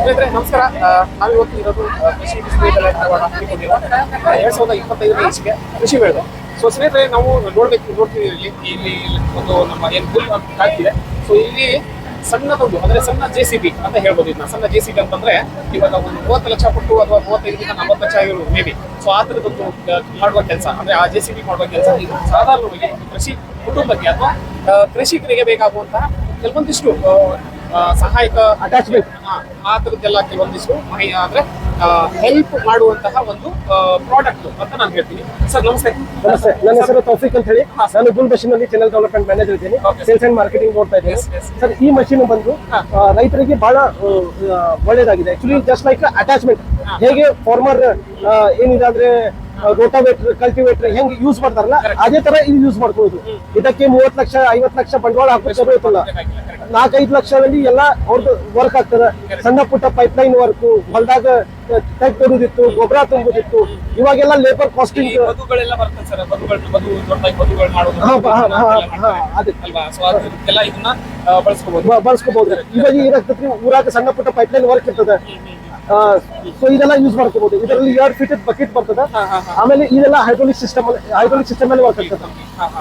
ಸ್ನೇಹಿತರೆ ನಮಸ್ಕಾರ ನಾವಿವತ್ತು ಇರೋದು ಕೃಷಿ ವಿಶ್ವವಿದ್ಯಾಲಯ ಎರಡ್ ಸಾವಿರದ ಇಪ್ಪತ್ತೈದನೇ ಇಸ್ಗೆ ಕೃಷಿ ಬೆಳೆದು ಸೊ ಸ್ನೇಹಿತರೆ ನಾವು ನೋಡ್ಬೇಕು ನೋಡ್ತೀವಿ ಇಲ್ಲಿ ಇಲ್ಲಿ ಒಂದು ನಮ್ಮ ಏನು ಗುಲ್ ಆಗ್ತಿದೆ ಸೊ ಇಲ್ಲಿ ಸಣ್ಣದೊಂದು ಅಂದ್ರೆ ಸಣ್ಣ ಜೆ ಸಿ ಬಿ ಅಂತ ಹೇಳ್ಬೋದು ಇದನ್ನ ಸಣ್ಣ ಜೆ ಸಿ ಬಿ ಅಂತಂದ್ರೆ ಇವಾಗ ಒಂದು ಮೂವತ್ತು ಲಕ್ಷ ಕೊಟ್ಟು ಅಥವಾ ಮೂವತ್ತೈದರಿಂದ ನಲವತ್ತು ಲಕ್ಷ ಆಗಿರೋದು ಮೇ ಬಿ ಸೊ ಆ ಥರದೊಂದು ಮಾಡುವ ಕೆಲಸ ಅಂದ್ರೆ ಆ ಜೆ ಸಿ ಬಿ ಮಾಡುವ ಕೆಲಸ ಇದು ಸಾಧಾರಣವಾಗಿ ಕೃಷಿ ಕುಟುಂಬಕ್ಕೆ ಅಥವಾ ಕೃಷಿಕರಿಗೆ ಬೇಕಾಗುವಂತಹ ಕೆಲವೊಂದಿಷ್ಟು ಸಹಾಯಕ ಅಟ್ಯಾಚ್ಮೆಂಟ್ ಆ ಥರದ್ದೆಲ್ಲ ಕೆಲವೊಂದಿಷ್ಟು ಮಾಹಿತಿ ಆದ್ರೆ ಹೆಲ್ಪ್ ಮಾಡುವಂತಹ ಒಂದು ಪ್ರಾಡಕ್ಟ್ ಅಂತ ನಾನು ಹೇಳ್ತೀನಿ ಸರ್ ನಮಸ್ತೆ ನಮಸ್ತೆ ನನ್ನ ಹೆಸರು ತೌಫಿಕ್ ಅಂತ ಹೇಳಿ ನಾನು ಗುಲ್ ಮಷೀನ್ ಅಲ್ಲಿ ಚೆನ್ನಲ್ ಡೆವಲಪ್ಮೆಂಟ್ ಮ್ಯಾನೇಜರ್ ಇದ್ದೀನಿ ಸೇಲ್ಸ್ ಅಂಡ್ ಮಾರ್ಕೆಟಿಂಗ್ ನೋಡ್ತಾ ಇದ್ದೀನಿ ಸರ್ ಈ ಮಷಿನ್ ಬಂದು ರೈತರಿಗೆ ಬಹಳ ಒಳ್ಳೇದಾಗಿದೆ ಆಕ್ಚುಲಿ ಜಸ್ಟ್ ಲೈಕ್ ಅಟ್ಯಾಚ್ಮೆಂಟ್ ಹೇಗೆ ಫಾರ್ಮರ್ ಏನಿದೆ ಅಂದ್ರೆ ರೋಟೋವೇಟರ್ ಕಲ್ಟಿವೇಟರ್ ಹೆಂಗ್ ಯೂಸ್ ಮಾಡ್ತಾರಲ್ಲ ಅದೇ ತರ ಇದು ಯೂಸ್ ಮಾಡ್ಬೋದು ಇದಕ್ಕೆ ಮೂವತ್ ಲಕ್ಷ ಐವತ್ ಲಕ್ಷ ಬಂಡವಾಳ ಹಾಕೋ ನಾಲ್ಕೈದು ಲಕ್ಷದಲ್ಲಿ ಎಲ್ಲ ಅವ್ರದ್ದು ವರ್ಕ್ ಆಗ್ತದೆ ಸಣ್ಣ ಪುಟ್ಟ ಪೈಪ್ ಲೈನ್ ವರ್ಕ್ ಹೊಲದಾಗ ಟೈಪ್ ತರುದಿತ್ತು ಗೊಬ್ಬರ ತುಂಬುದಿತ್ತು ಇವಾಗೆಲ್ಲ ಲೇಬರ್ ಕಾಸ್ಟಿಂಗ್ ಬಳಸ್ಕೋಬಹುದು ಇವಾಗ ಏನಾಗ್ತದ್ರಿ ಊರಾಗ ಸಣ್ಣ ಪುಟ್ಟ ಪೈಪ್ ಲೈನ್ ವರ್ಕ್ ಇರ್ತದೆ ಸೊ ಇದೆಲ್ಲ ಯೂಸ್ ಮಾಡ್ಕೋಬಹುದು ಇದರಲ್ಲಿ ಎರಡು ಫೀಟ್ ಬಕೆಟ್ ಬರ್ತದೆ ಆಮೇಲೆ ಇದೆಲ್ಲ ಹೈಡ್ರೋಲಿಕ್ ಸಿಸ್ಟಮ್ ಹೈಡ್ರೋಲಿಕ್ ಸಿಸ್ಟಮ್ ಅಲ್ಲಿ ವರ್ಕ್ ಆಗ್ತದೆ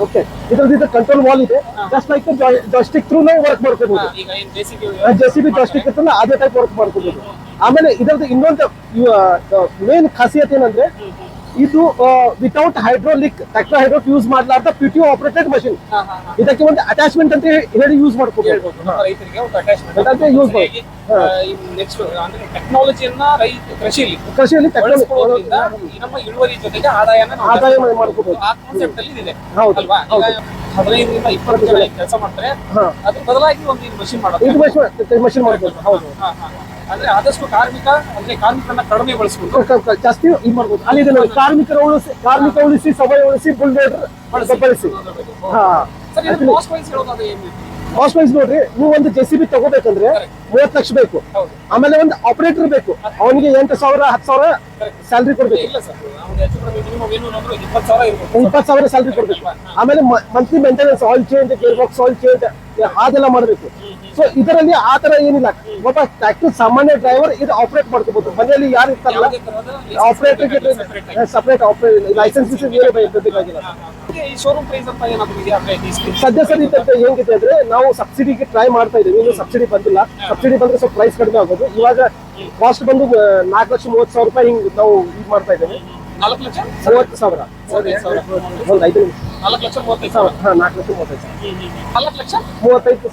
ಓಕೆ ಇದರದ್ದು ಕಂಟ್ರೋಲ್ ವಾಲ್ ಇದೆ ಜಸ್ಟ್ ಲೈಕ್ ಜಸ್ಟಿಕ್ ಥ್ರೂ ನಾವು ವರ್ಕ್ ಮಾಡ್ಕೋಬಹುದು ಜೆಸಿಬಿ ಜಾಸ್ಟಿಕ್ ಇರ್ತಲ್ಲ ಅದೇ ಟೈಪ್ ವರ್ಕ್ ಮಾಡ್ಕೋಬಹುದು ಆಮೇಲೆ ಇದರದ್ದು ಇನ್ನೊಂದು ಮೇನ್ ಖಾಸಿಯತ್ ಏನಂದ್ರೆ ಇದು ವಿತೌಟ್ ಹೈಡ್ರೋಲಿಕ್ ಟೆಕ್ಟ್ರಾ ಹೈಡ್ರೋಟ್ ಯೂಸ್ ಮಾಡ್ಲಾರ್ದ ಪಿ ಟಿ ಆಪರೇಟೆಡ್ ಮಷಿನ್ ಇದಕ್ಕೆ ಒಂದು ಅಟ್ಯಾಚ್ಮೆಂಟ್ ಅಂತ ಹೇಳಿ ಯೂಸ್ ಮಾಡ್ಕೋಬಹುದು ನೆಕ್ಸ್ಟ್ ಅಂದ್ರೆ ಟೆಕ್ನಾಲಜಿಯನ್ನ ರೈತ ಕೃಷಿಯಲ್ಲಿ ಕೃಷಿಯಲ್ಲಿ ನಮ್ಮ ಇಳುವರಿ ಜೊತೆಗೆ ಆದಾಯನ ಆದಾಯ ಮಾಡ್ಕೋಬಹುದು ಆ ಕಾನ್ಸೆಪ್ಟ್ ಅಲ್ಲಿ ಇದೆ ಹೌದಲ್ವಾ ಹದಿನೈದರಿಂದ ಇಪ್ಪತ್ತು ಜನ ಕೆಲಸ ಮಾಡ್ತಾರೆ ಅದ್ರ ಬದಲಾಗಿ ಒಂದು ಮಷಿನ್ ಮಾಡೋದು ಮಷಿನ್ ಮಾಡ್ಬೋದು ಹೌದು ಹಾ ಅಂದ್ರೆ ಆದಷ್ಟು ಕಾರ್ಮಿಕ ಅಂದ್ರೆ ಕಾರ್ಮಿಕರನ್ನ ಕಡಿಮೆ ಬಳಸ್ಕೊಂಡು ಜಾಸ್ತಿ ಇದು ಮಾಡ್ಬೋದು ಅಲ್ಲಿ ಕಾರ್ಮಿಕರ ಉಳಿಸಿ ಕಾರ್ಮಿಕ ಉಳಿಸಿ ಸಭೆ ಉಳಿಸಿ ಫುಲ್ ಬುಲ್ಡೋಟರ್ ಬಳಸಿ ಹಾ ಕಾಸ್ಟ್ ವೈಸ್ ನೋಡ್ರಿ ನೀವು ಒಂದು ಜೆ ಸಿ ಬಿ ತಗೋಬೇಕಂದ್ರೆ ಮೂವತ್ತು ಲಕ್ಷ ಬೇಕು ಆಮೇಲೆ ಒಂದು ಆಪರೇಟರ್ ಬೇಕು ಅವನಿಗೆ ಎಂಟು ಸಾವಿರ ಹತ್ತು ಸಾವಿರ ಸ್ಯಾಲ್ರಿ ಕೊಡ್ಬೇಕು ಇಪ್ಪತ್ತು ಸಾವಿರ ಸ್ಯಾಲ್ರಿ ಕೊಡ್ಬೇಕು ಆಮೇಲೆ monthly maintenance oil change gear box oil change ಮಾಡ್ಬೇಕು ಮಾಡಬೇಕು ಸೊ ಇದರಲ್ಲಿ ಆ ತರ ಏನಿಲ್ಲ ಒಬ್ಬ ಟ್ಯಾಕ್ಸಿ ಸಾಮಾನ್ಯ ಡ್ರೈವರ್ ಇದು ಆಪರೇಟ್ ಮಾಡ್ಕೋಬಹುದು ಮನೆಯಲ್ಲಿ ಯಾರು ಇರ್ತಾರಲ್ಲ ಆಪರೇಟರ್ ಸಪರೇಟ್ ಲೈಸೆನ್ಸ್ ಬೇಕಾಗಿಲ್ಲ ಸದ್ಯ ಸರಿ ಇದ್ದಂತೆ ಹೆಂಗಿದೆ ಅಂದ್ರೆ ನಾವು ಸಬ್ಸಿಡಿಗೆ ಟ್ರೈ ಮಾಡ್ತಾ ಇದ್ದೀವಿ ಇನ್ನು ಸಬ್ಸಿಡಿ ಬಂದಿಲ್ಲ ಸಬ್ಸಿಡಿ ಬಂದ್ರೆ ಸ್ವಲ್ಪ ಪ್ರೈಸ್ ಕಡಿಮೆ ಆಗೋದು ಇವಾಗ ಕಾಸ್ಟ್ ಬಂದು ನಾಲ್ಕು ಲಕ್ಷ ಮೂವತ್ತು ಸಾವಿರ ರೂಪಾಯಿ ಹಿಂಗ್ ನಾವು ಇದು ಮಾಡ್ತಾ ಇದ್ದೇವೆ ನಾಲ್ಕು ಲಕ್ಷ ಮೂವತ್ತು ಸಾವಿರ ಲಕ್ಷ ಲಕ್ಷ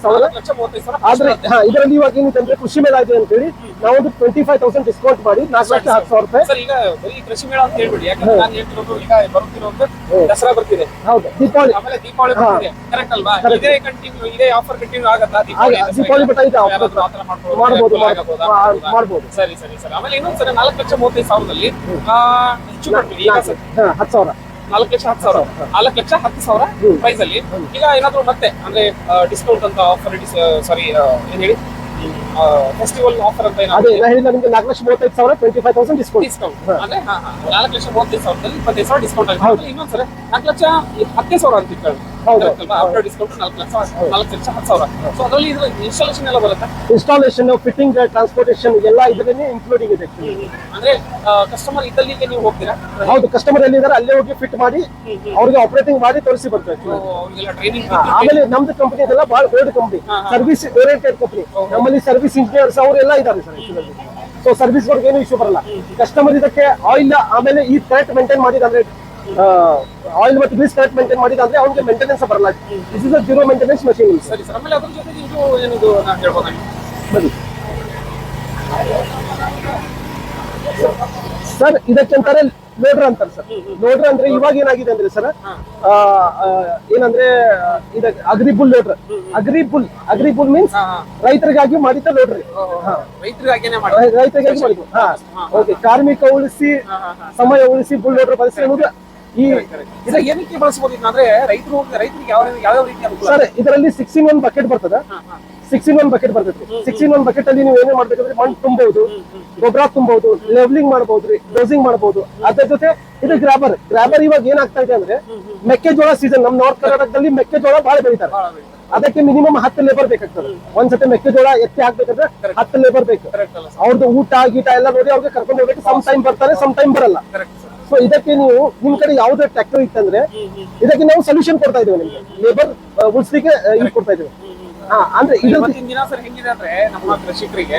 ಲಕ್ಷ ಆದ್ರೆ ಇದರಲ್ಲಿ ಇವಾಗ ಏನಿದೆ ಕೃಷಿ ಮೇಳ ಇದೆ ಅಂತ ಹೇಳಿ ನಾವೊಂದು ಟ್ವೆಂಟಿ ಫೈವ್ ತೌಸಂಡ್ ಡಿಸ್ಕೌಂಟ್ ಮಾಡಿ ನಾಲ್ಕು ಲಕ್ಷ ಹತ್ತು ಸಾವಿರ ರೂಪಾಯಿ ಸರ್ ಈಗ ಕೃಷಿ ಮೇಳ ಅಂತ ಹೇಳ್ಬಿಡಿ ಯಾಕಂದ್ರೆ ಈಗ ದಸರಾ ಬರ್ತಿದೆ ಹೌದು ದೀಪಾವಳಿ ಆಮೇಲೆ ದೀಪಾವಳಿ ಕರೆಕ್ಟ್ ಅಲ್ವಾ ಇದೇ ಕಂಟಿನ್ಯೂ ಇದೇ ಆಫರ್ ಕಂಟಿನ್ಯೂ ಆಗತ್ತಾ ದೀಪಾವಳಿ ದೀಪಾವಳಿ ಆಫರ್ ಮಾಡ್ಬೋದು ಮಾಡ್ಬೋದು ಸರಿ ಸರಿ ಸರ್ ಆಮೇಲೆ ಇನ್ನೊಂದ್ಸರಿ ನಾಲ್ಕು ಲಕ್ಷ ಮೂವತ್ತೈದು ಸಾವಿರದಲ್ಲಿ ಹೆಚ್ಚು ಕಡಿಮೆ ಹತ್ತು ಸಾವಿರ ನಾಲ್ಕು ಲಕ್ಷ ಹತ್ತು ಸಾವಿರ ನಾಲ್ಕು ಲಕ್ಷ ಹತ್ತು ಸಾವಿರ ಪ್ರೈಸ್ ಅಲ್ಲಿ ಈಗ ಏನಾದ್ರು ಮತ್ತೆ ಅಂದ್ರೆ ಡಿಸ್ಕೌಂಟ್ ಅಂತ ಆಫರ್ ಸಾರಿ ಏನ್ ಹೇಳಿ ಫೆಸ್ಟಿವಲ್ ಆಫರ್ ಅಂತ ಏನಾದ್ರು ನಿಮ್ಗೆ ನಾಲ್ಕು ಲಕ್ಷ ಮೂವತ್ತೈದು ಸಾವಿರ twenty five thousand discount discount ಅಂದ್ರೆ ನಾಲ್ಕು ಲಕ್ಷ ಮೂವತ್ತೈದು ಸಾವಿರದಲ್ಲಿ ಇಪ್ಪತ್ತೈದು ಸಾವಿರ ಡಿಸ್ಕೌಂಟ್ ಆಗಿ ಇನ್ನೊಂದ್ಸರಿ ನಾಲ್ಕು ಲಕ್ಷ ಹತ್ತೇ ಸಾವಿರ ಅಂತ ಇಟ್ಕೊಳ್ಳಿ ಇನ್ಸ್ಟಾಲೇಷನ್ ಎಲ್ಲಾ ಬರುತ್ತೆ ಇನ್ಸ್ಟಾಲೇಷನ್ ಫಿಟ್ಟಿಂಗ್ ಟ್ರಾನ್ಸ್ಪೋರ್ಟೇಷನ್ ಎಲ್ಲ ಇದರಲ್ಲಿ ಇನ್ಕ್ಲೂಡಿಂಗ್ ಇದೆ ಅಂದ್ರೆ ಕಸ್ಟಮರ್ ಇದ್ದಲ್ಲಿಗೆ ನೀವು ಹೋಗ್ತೀರಾ ಹೌದು ಕಸ್ಟಮರ್ ಎಲ್ಲಿದ್ದಾರೆ ಅಲ್ಲೇ ಹೋಗಿ ಫಿಟ್ ಮಾಡಿ ಅವ್ರಿಗೆ ಆಪರೇಟಿಂಗ್ ಮಾಡಿ ತೋರಿಸಿ ಬರ್ಬೇಕು ಆಮೇಲೆ ನಮ್ದು ಕಂಪನಿ ಇದೆಲ್ಲ ಬಹಳ ದೊಡ್ಡ ಕಂಪನಿ ಸರ್ವಿಸ್ ಓರಿಯೆಂಟೆಡ್ ಕಂಪನಿ ನಮ್ಮಲ್ಲಿ ಸರ್ವಿಸ್ ಇಂಜಿನಿಯರ್ಸ್ ಅವರೆಲ್ಲ ಇದ್ದಾರೆ ಸರ್ ಸೊ ಸರ್ವಿಸ್ ಅವ್ರಿಗೆ ಏನು ಇಶ್ಯೂ ಬರಲ್ಲ ಕಸ್ಟಮರ್ ಇದಕ್ಕೆ ಆಯಿಲ್ ಆಮೇಲೆ ಈ ಕರೆಕ್ಟ್ ಮೇಂಟೈನ್ ಮಾಡಿದ್ರೆ ಆಯಿಲ್ ಮತ್ತು ಗ್ರೀಸ್ ಕರೆಕ್ಟ್ ಮೇಂಟೈನ್ ಮಾಡಿದ್ರೆ ಅವ್ರಿಗೆ ಮೇಂಟೆನೆನ್ಸ್ ಬರಲ್ಲ this is zero maintenance machine ಸರಿ ಸರ್ ಆಮೇಲೆ ಅದ್ರ ಜೊತೆ ಇದು ಏನಿದು ನಾನು ಹೇಳ್ಬೋದಾಗಿ ಸರ್ ಇದಕ್ಕಂತಾರೆ ಲೋಡ್ರ ಅಂತಾರೆ ಸರ್ ಲೋಡ್ರ ಅಂದ್ರೆ ಇವಾಗ ಏನಾಗಿದೆ ಅಂದ್ರೆ ಸರ್ ಏನಂದ್ರೆ ಇದ ಅಗ್ರಿಬುಲ್ ಲೋಡ್ರ ಅಗ್ರಿಬುಲ್ ಅಗ್ರಿಬುಲ್ ಮೀನ್ಸ್ ರೈತರಿಗಾಗಿ ಮಾಡಿದ ಲೋಡ್ರಿ ರೈತರಿಗಾಗಿ ಮಾಡಿದ್ರು ಕಾರ್ಮಿಕ ಉಳಿಸಿ ಸಮಯ ಉಳಿಸಿ ಬುಲ್ ಲೋಡ್ರ್ ಬಳಸಿ ಅನ್ನೋದು ಏನಕ್ಕೆ ಬಳಸಬಹುದು ಅಂದ್ರೆ ರೈತರು ರೈತರಿಗೆ ಯಾವ ಯಾವ ರೀತಿ ಸರ್ ಇದರಲ್ಲಿ ಸಿಕ್ಸ್ ಇನ್ ಒನ್ ಬಕೆಟ್ ಬರ್ತದೆ ಸಿಕ್ಸ್ ಇನ್ ಒನ್ ಬಕೆಟ್ ಬರ್ತೈತಿ ಸಿಕ್ಸ್ ಇನ್ ಒನ್ ಬಕೆಟ್ ಅಲ್ಲಿ ನೀವು ಏನೇ ಮಾಡ್ಬೇಕಂದ್ರೆ ಮಣ್ಣು ತುಂಬಬಹುದು ಗೊಬ್ಬರ ತುಂಬಬಹುದು ಲೆವೆಲಿಂಗ್ ಮಾಡಬಹುದು ರೀ ಡೋಸಿಂಗ್ ಮಾಡಬಹುದು ಅದ್ರ ಜೊತೆ ಇದು ಗ್ರಾಬರ್ ಗ್ರಾಬರ್ ಇವಾಗ ಏನಾಗ್ತಾ ಇದೆ ಅಂದ್ರೆ ಮೆಕ್ಕೆಜೋಳ ಸೀಸನ್ ನಮ್ ನಾರ್ತ್ ಕರ್ನಾಟಕದಲ್ಲಿ ಮೆಕ್ಕೆಜೋಳ ಬಹಳ ಬೆಳಿತಾರೆ ಅದಕ್ಕೆ ಮಿನಿಮಮ್ ಹತ್ತು ಲೇಬರ್ ಬೇಕಾಗ್ತದೆ ಒಂದ್ಸತಿ ಮೆಕ್ಕೆಜೋಳ ಎತ್ತಿ ಹಾಕ್ಬೇಕಂದ್ರೆ ಹತ್ತು ಲೇಬರ್ ಬೇಕು ಅವ್ರದ್ದು ಊಟ ಗೀಟ ಎಲ್ಲ ನೋಡಿ ಅವ್ರಿಗೆ ಕರ್ಕೊಂಡು ಹೋಗ್ಬೇಕು ಸಮ್ ಟೈಮ್ ಬರ್ತಾರೆ ಸಮ್ ಟೈಮ್ ಬರಲ್ಲ ಸೊ ಇದಕ್ಕೆ ನೀವು ನಿಮ್ ಕಡೆ ಯಾವುದೇ ಟ್ರ್ಯಾಕ್ಟರ್ ಇತ್ತಂದ್ರೆ ಇದಕ್ಕೆ ನಾವು ಸೊಲ್ಯೂಷನ್ ಕೊಡ್ತಾ ಇದೀವಿ ನಿಮ್ಗೆ ಲೇಬರ್ ಉಳಿಸ್ಲಿಕ್ಕೆ ಇದು ಕೊಡ್ತಾ ಇದೀವಿ ಹಾ ಅಂದ್ರೆ ಇವತ್ತಿನ ದಿನ ಸರ್ ಹೆಂಗಿದೆ ಅಂದ್ರೆ ನಮ್ಮ ಕೃಷಿಕರಿಗೆ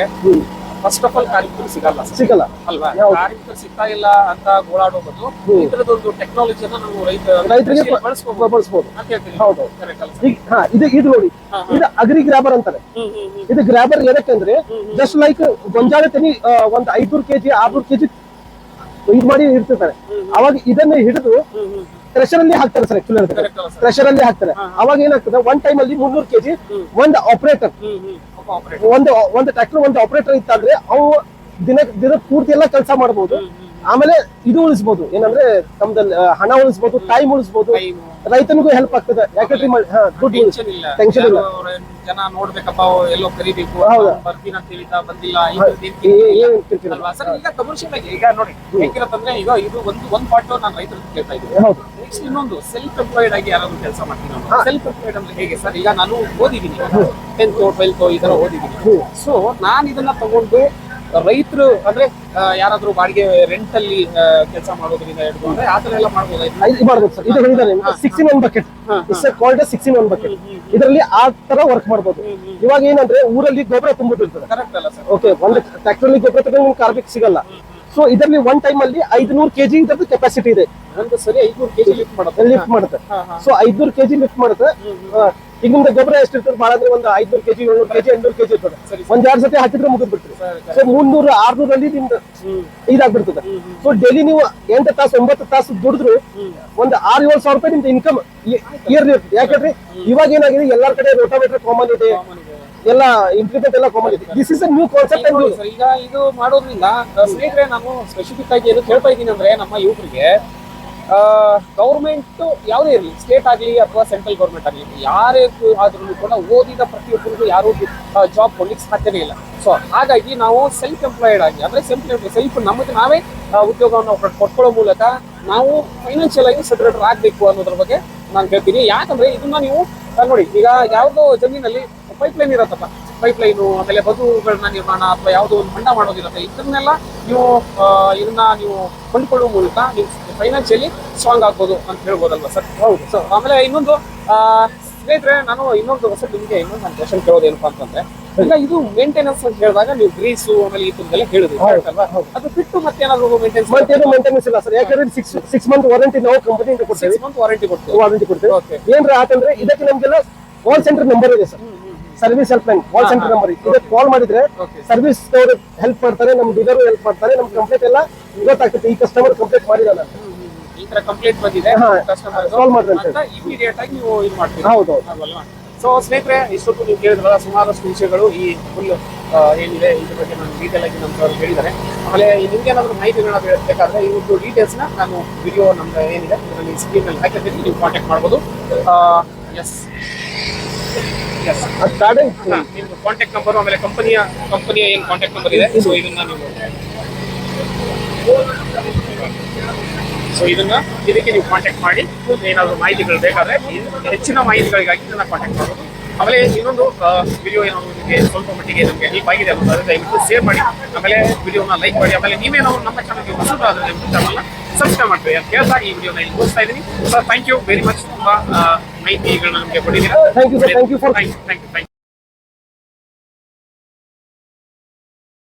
ಫಸ್ಟ್ ಆಫ್ ಆಲ್ ಕಾರ್ಯಕ್ರಮ ಸಿಗಲ್ಲ ಸಿಗಲ್ಲ ಅಲ್ವಾ ಕಾರ್ಮಿಕರು ಸಿಗ್ತಾ ಇಲ್ಲ ಅಂತ ಗೋಳಾಡೋದು ಇದ್ರದೊಂದು ಟೆಕ್ನಾಲಜಿನ ನಾವು ರೈತರಿಗೆ ಬಳಸಬಹುದು ಹೌದು ಇದು ಇದು ನೋಡಿ ಇದು ಅಗ್ರಿ ಗ್ರಾಬರ್ ಅಂತಾರೆ ಇದು ಗ್ರಾಬರ್ ಏನಕ್ಕೆ ಅಂದ್ರೆ ಜಸ್ಟ್ ಲೈಕ್ ಗೊಂಜಾಳ ತನಿ ಒಂದ್ ಐದ್ನೂರು ಕೆಜಿ ಆರ್ನೂರು ಕೆಜಿ ಇದು ಮಾಡಿ ಇರ್ತಿರ್ತಾರೆ ಅವಾಗ ಇದನ್ನ ಹಿಡಿದು ಕ್ರೆಷರ್ ಅಲ್ಲಿ ಹಾಕ್ತಾರೆ ಸರ್ ಆಕ್ಚುಲಿ ಕ್ರೆಷರ್ ಅಲ್ಲಿ ಹಾಕ್ತಾರೆ ಅವಾಗ ಏನಾಗ್ತದೆ ಒಂದ್ ಟೈಮ್ ಅಲ್ಲಿ ಮುನ್ನೂರು ಕೆಜಿ ಒಂದ್ ಆಪರೇಟರ್ ಒಂದು ಒಂದು ಟ್ರ್ಯಾಕ್ಟರ್ ಒಂದು ಆಪರೇಟರ್ ಇತ್ತಂದ್ರೆ ಅವು ದಿನ ದಿನ ಪೂರ್ತಿ ಎಲ್ಲ ಕೆಲಸ ಮಾಡಬಹುದು ಆಮೇಲೆ ಇದು ಉಳಿಸ್ಬೋದು ಏನಂದ್ರೆ ತಮ್ದಲ್ಲಿ ಹಣ ಉಳಿಸ್ಬೋದು ಟೈಮ್ ಉಳಿಸ್ಬೋದು ರೈತನಿಗೂ ಹೆಲ್ಪ್ ಆಗ್ತದೆ ಯಾಕಂದ್ರೆ ದುಡ್ಡು ಟೆನ್ಶನ್ ಇಲ್ಲ ಜನ ನೋಡ್ಬೇಕಪ್ಪ ಎಲ್ಲೋ ಕರಿಬೇಕು ಬರ್ತೀನಿ ಅಂತ ಹೇಳ್ತಾ ಬಂದಿಲ್ಲ ಈಗ ಕಮರ್ಷಿಯಲ್ ಆಗಿ ಈಗ ನೋಡಿ ಹೇಗಿರತ್ತಂದ್ರೆ ಈಗ ಇದು ಒಂದು ಒಂದ್ ಪಾರ್ಟ್ ನಾನು ರೈತರ ಕೇಳ್ತಾ ಇದ್ದೀನಿ ನೆಕ್ಸ್ಟ್ ಇನ್ನೊಂದು ಸೆಲ್ಫ್ ಎಂಪ್ಲಾಯ್ಡ್ ಆಗಿ ಯಾರಾದ್ರೂ ಕೆಲಸ ಮಾಡ್ತೀನಿ ಸೆಲ್ಫ್ ಎಂಪ್ಲಾಯ್ಡ್ ಅಂದ್ರೆ ಹೇಗೆ ಸರ್ ಈಗ ನಾನು ಓದಿದೀನಿ ಟೆಂತ್ ಟ್ವೆಲ್ತ್ ಈ ತರ ಓದಿದೀನಿ ಸೊ ನಾನು ಇದನ್ನ ತಗೊಂಡು ರೈತರು ಅಂದ್ರೆ ಯಾರಾದ್ರೂ ಬಾಡಿಗೆ ರೆಂಟ್ ಅಲ್ಲಿ ಕೆಲಸ ಮಾಡೋದ್ರಿಂದ ಹಿಡಿದು ಅಂದ್ರೆ ಆತರ ಎಲ್ಲ ಮಾಡಬಹುದು ಮಾಡ್ಬೋದು ಸರ್ ಇದು ಹೇಳಿದ್ದಾರೆ six one bucket it's called six in bucket ಇದರಲ್ಲಿ ಆ ತರ ವರ್ಕ್ ಮಾಡ್ಬೋದು ಇವಾಗ ಏನಂದ್ರೆ ಊರಲ್ಲಿ ಗೊಬ್ಬರ ತುಂಬಿಟ್ಟಿರ್ತದೆ ಕರೆಕ್ಟ್ ಅಲ್ಲ ಸರ್ ಓಕೆ ಒಂದು ಟ್ರ್ಯಾಕ್ಟರ್ಲಿ ಗೊಬ್ಬರ ತಗೊಂಡು ಕಾರ್ಮಿಕ್ ಸಿಗಲ್ಲ ಸೊ ಇದರಲ್ಲಿ ಒನ್ ಟೈಮ್ ಅಲ್ಲಿ ಐದ್ನೂರು ಕೆಜಿ ಇದರದ್ದು ಕೆಪಾಸಿಟಿ ಇದೆ ಸರಿ ಐದ್ನೂರು ಕೆಜಿ ಲಿಫ್ಟ್ ಮಾಡುತ್ತೆ ಲಿಫ್ಟ್ ಮಾಡುತ್ತೆ ಸೊ ಐದ್ನೂರು ಕೆಜಿ ಲಿಫ್ಟ್ ಮಾಡುತ್ತೆ ಈಗ ನಿಮ್ದು ಗೊಬ್ಬರ ಎಷ್ಟಿರ್ತದೆ ಭಾಳ ಅಂದ್ರೆ ಒಂದು ಐದ್ನೂರು ಕೆಜಿ ಏಳ್ನೂರು ಕೆಜಿ ಎಂಟ್ನೂರು ಕೆಜಿ ಇರ್ತದೆ ಒಂದ್ ಎರಡ್ ಸತಿ ಹಾಕಿದ್ರೆ ಮುಗಿದ್ ಸೊ ಮುನ್ನೂರು ಆರ್ನೂರ ಅಲ್ಲಿ ನಿಮ್ದು ಇದಾಗ್ಬಿಡ್ತದೆ ಸೊ ಡೈಲಿ ನೀವು ಎಂಟು ತಾಸು ಒಂಬತ್ತು ತಾಸು ದುಡಿದ್ರು ಒಂದ್ ಆರ್ ಏಳು ಸಾವಿರ ರೂಪಾಯಿ ನಿಮ್ದು ಇನ್ಕಮ್ ಇಯರ್ಲಿ ಇರ್ತದೆ ಯಾಕಂದ್ರೆ ಇವಾಗ ಏನಾಗಿದೆ ಎಲ್ಲರ ಕಡೆ ರೋಟೋಮೀಟರ್ ಕಾಮನ್ ಇದೆ ಎಲ್ಲ ಇಂಪ್ಲಿಮೆಂಟ್ ಎಲ್ಲ ಕಾಮನ್ ಇದೆ this is a new concept ಈಗ ಇದು ಮಾಡೋದ್ರಿಂದ ಸ್ನೇಹಿತರೆ ನಾನು ಸ್ಪೆಸಿಫಿಕ್ ಆಗಿ ಏನು ಕೇಳ್ತಾ ಇದ್ದೀನಿ ಅಂದ್ರೆ ನಮ್ಮ ಯುವಕರಿಗೆ ಗೌರ್ಮೆಂಟು ಯಾವುದೇ ಇರಲಿ ಸ್ಟೇಟ್ ಆಗಲಿ ಅಥವಾ ಸೆಂಟ್ರಲ್ ಗೌರ್ಮೆಂಟ್ ಆಗಲಿ ಯಾರೇ ಆದ್ರೂ ಕೂಡ ಓದಿದ ಪ್ರತಿಯೊಬ್ಬರಿಗೂ ಯಾರೂ ಜಾಬ್ ಕೊಡ್ಲಿಕ್ಕೆ ಸಾಧ್ಯವೇ ಇಲ್ಲ ಸೊ ಹಾಗಾಗಿ ನಾವು ಸೆಲ್ಫ್ ಎಂಪ್ಲಾಯ್ಡ್ ಆಗಿ ಅಂದ್ರೆ ಸೆಲ್ಫ್ ಸೆಲ್ಫ್ ನಮಗೆ ನಾವೇ ಉದ್ಯೋಗವನ್ನು ಕೊಟ್ಕೊಳ್ಳೋ ಮೂಲಕ ನಾವು ಫೈನಾನ್ಷಿಯಲ್ ಆಗಿ ಸದೃಢ ಆಗಬೇಕು ಅನ್ನೋದ್ರ ಬಗ್ಗೆ ನಾನು ಹೇಳ್ತೀನಿ ಯಾಕಂದ್ರೆ ಇದನ್ನ ನೀವು ನೋಡಿ ಈಗ ಯಾವುದೋ ಜಮೀನಲ್ಲಿ ಪೈಪ್ಲೈನ್ ಇರತ್ತಪ್ಪ ಪೈಪ್ ಲೈನು ಆಮೇಲೆ ಬದುಗಳನ್ನ ನಿರ್ಮಾಣ ಅಥವಾ ಯಾವುದೋ ಒಂದು ಹಂಡ ಮಾಡೋದಿರುತ್ತೆ ಇದನ್ನೆಲ್ಲ ನೀವು ಇದನ್ನ ನೀವು ಕೊಂಡ್ಕೊಳ್ಳುವ ಮೂಲಕ ನೀವು ಫೈನಾನ್ಷಿಯಲಿ ಸ್ಟ್ರಾಂಗ್ ಆಗ್ಬೋದು ಅಂತ ಹೇಳ್ಬೋದಲ್ವಾ ಸರ್ ಹೌದು ಸರ್ ಆಮೇಲೆ ಇನ್ನೊಂದು ಸ್ನೇಹಿತರೆ ನಾನು ಇನ್ನೊಂದು ಹೊಸ ನಿಮಗೆ ಇನ್ನೊಂದು ನಾನು ಕ್ವಶನ್ ಏನಪ್ಪಾ ಅಂತಂದ್ರೆ ಈಗ ಇದು ಮೇಂಟೆನೆನ್ಸ್ ಅಂತ ಹೇಳಿದಾಗ ನೀವು ಗ್ರೀಸು ಆಮೇಲೆ ಈ ತುಂಬೆಲ್ಲ ಹೇಳಿದ್ರಿ ಅದು ಬಿಟ್ಟು ಮತ್ತೆ ಏನಾದ್ರು ಮೇಂಟೆನೆನ್ಸ್ ಏನು ಮೇಂಟೆನೆನ್ಸ್ ಇಲ್ಲ ಸರ್ ಯಾಕಂದ್ರೆ ಸಿಕ್ಸ್ ಸಿಕ್ಸ್ ಮಂತ್ ವಾರಂಟಿ ನಾವು ಕಂಪನಿ ಕೊಡ್ತೀವಿ ಮಂತ್ ವಾರಂಟಿ ಕೊಡ್ತೀವಿ ವಾರಂಟಿ ಕೊಡ್ತೀವಿ ಏನ್ರ ಆತಂದ್ರೆ ಇದಕ್ಕೆ ನಮ್ಗೆಲ್ಲ ಕಾಲ್ ಸೆಂಟರ್ ನಂಬರ್ ಇದೆ sir service help line call centre number ಇದಕ್ಕೆ ಕಾಲ್ ಮಾಡಿದ್ರೆ ಸರ್ವಿಸ್ ಅವರು ಹೆಲ್ಪ್ ಮಾಡ್ತಾರೆ ನಮ್ ಡೀಲರ್ ಹೆಲ್ಪ್ ಮಾಡ್ತಾರೆ ನಮ್ ಕಂಪ್ಲೇಂಟ್ ಎಲ್ಲ ಗೊತ್ತಾಗ್ತದೆ ಈ ಕಸ್ಟಮರ್ ಕಂಪ್ಲೇಂಟ್ ಮಾಡಿದಾನ ಈ ತರ ಕಂಪ್ಲೇಂಟ್ ಬಂದಿದೆ ಇಮಿಡಿಯೇಟ್ ಆಗಿ ನೀವು ಇದು ಹೌದು ಸೊ ಸ್ನೇಹಿತರೆ ಇಷ್ಟೊತ್ತು ನೀವು ಕೇಳಿದ್ರಲ್ಲ ಸುಮಾರು ವಿಷಯಗಳು ಈ ಫುಲ್ ಏನಿದೆ ಇದ್ರ ಬಗ್ಗೆ ನಾನು ಡೀಟೇಲ್ ಆಗಿ ನಮ್ಗೆ ಹೇಳಿದ್ದಾರೆ ಆಮೇಲೆ ನಿಮ್ಗೆ ಏನಾದ್ರು ಮಾಹಿತಿ ಬೇಕಾದ್ರೆ ಈ ಒಂದು ಡೀಟೇಲ್ಸ್ನ ನಾನು ವಿಡಿಯೋ ನಮ್ದು ಏನಿದೆ ಸ್ಕ್ರೀನ್ ಅಲ್ಲಿ ಹಾಕಿರ್ತೀನಿ ನೀವು ಕಾಂಟ್ಯಾಕ್ಟ್ ಮಾಡ್ಬೋದು ಎಸ್ ಸ್ಟಾರ್ಟಿಂಗ್ ನಿಮ್ಮ ಕಾಂಟ್ಯಾಕ್ಟ್ ನಂಬರ್ ಆಮೇಲೆ ಕಂಪನಿಯ ಕಂಪನಿಯ ಏನು ಕಾಂಟ್ಯಾಕ್ಟ್ ನಂಬರ್ ಇದೆ ಸೊ ಇದನ್ನ ನೀವು ಸೊ ಇದನ್ನ ಇದಕ್ಕೆ ನೀವು ಕಾಂಟ್ಯಾಕ್ಟ್ ಮಾಡಿ ಏನಾದರೂ ಮಾಹಿತಿಗಳು ಬೇಕಾದರೆ ಹೆಚ್ಚಿನ ಮಾಹಿತಿಗಳಿಗಾಗಿ ಇದನ್ನ ಕಾಂಟ್ಯಾಕ್ಟ್ ಮಾಡೋದು ಆಮೇಲೆ ಇನ್ನೊಂದು ವಿಡಿಯೋ ಏನೋ ನಿಮಗೆ ಸ್ವಲ್ಪ ಮಟ್ಟಿಗೆ ನಿಮಗೆ ಹೆಲ್ಪ್ ಆಗಿದೆ ಅನ್ನೋದಾದ್ರೆ ದಯವಿಟ್ಟು ಶೇರ್ ಮಾಡಿ ಆಮೇಲೆ ವಿಡಿಯೋನ ಲೈಕ್ ಮಾಡಿ ಆಮೇಲೆ ನೀವೇ ನಾವು ನಮ್ಮ ಚಾನಲ್ಗೆ ಹೊಸದಾದ್ರೆ ನಿಮ್ಮ ಚಾನಲ್ನ ಸಬ್ಸ್ಕ್ರೈಬ್ ಮಾಡ್ತೀವಿ ಅಂತ ಹೇಳ್ತಾ ಈ ವಿಡಿಯೋನ ಇಲ್ಲಿ ಮುಗಿಸ್ತಾ ಇದ್ದೀನಿ so thank you very much ತುಂಬ Thank you, sir. Thank you for. Thank you.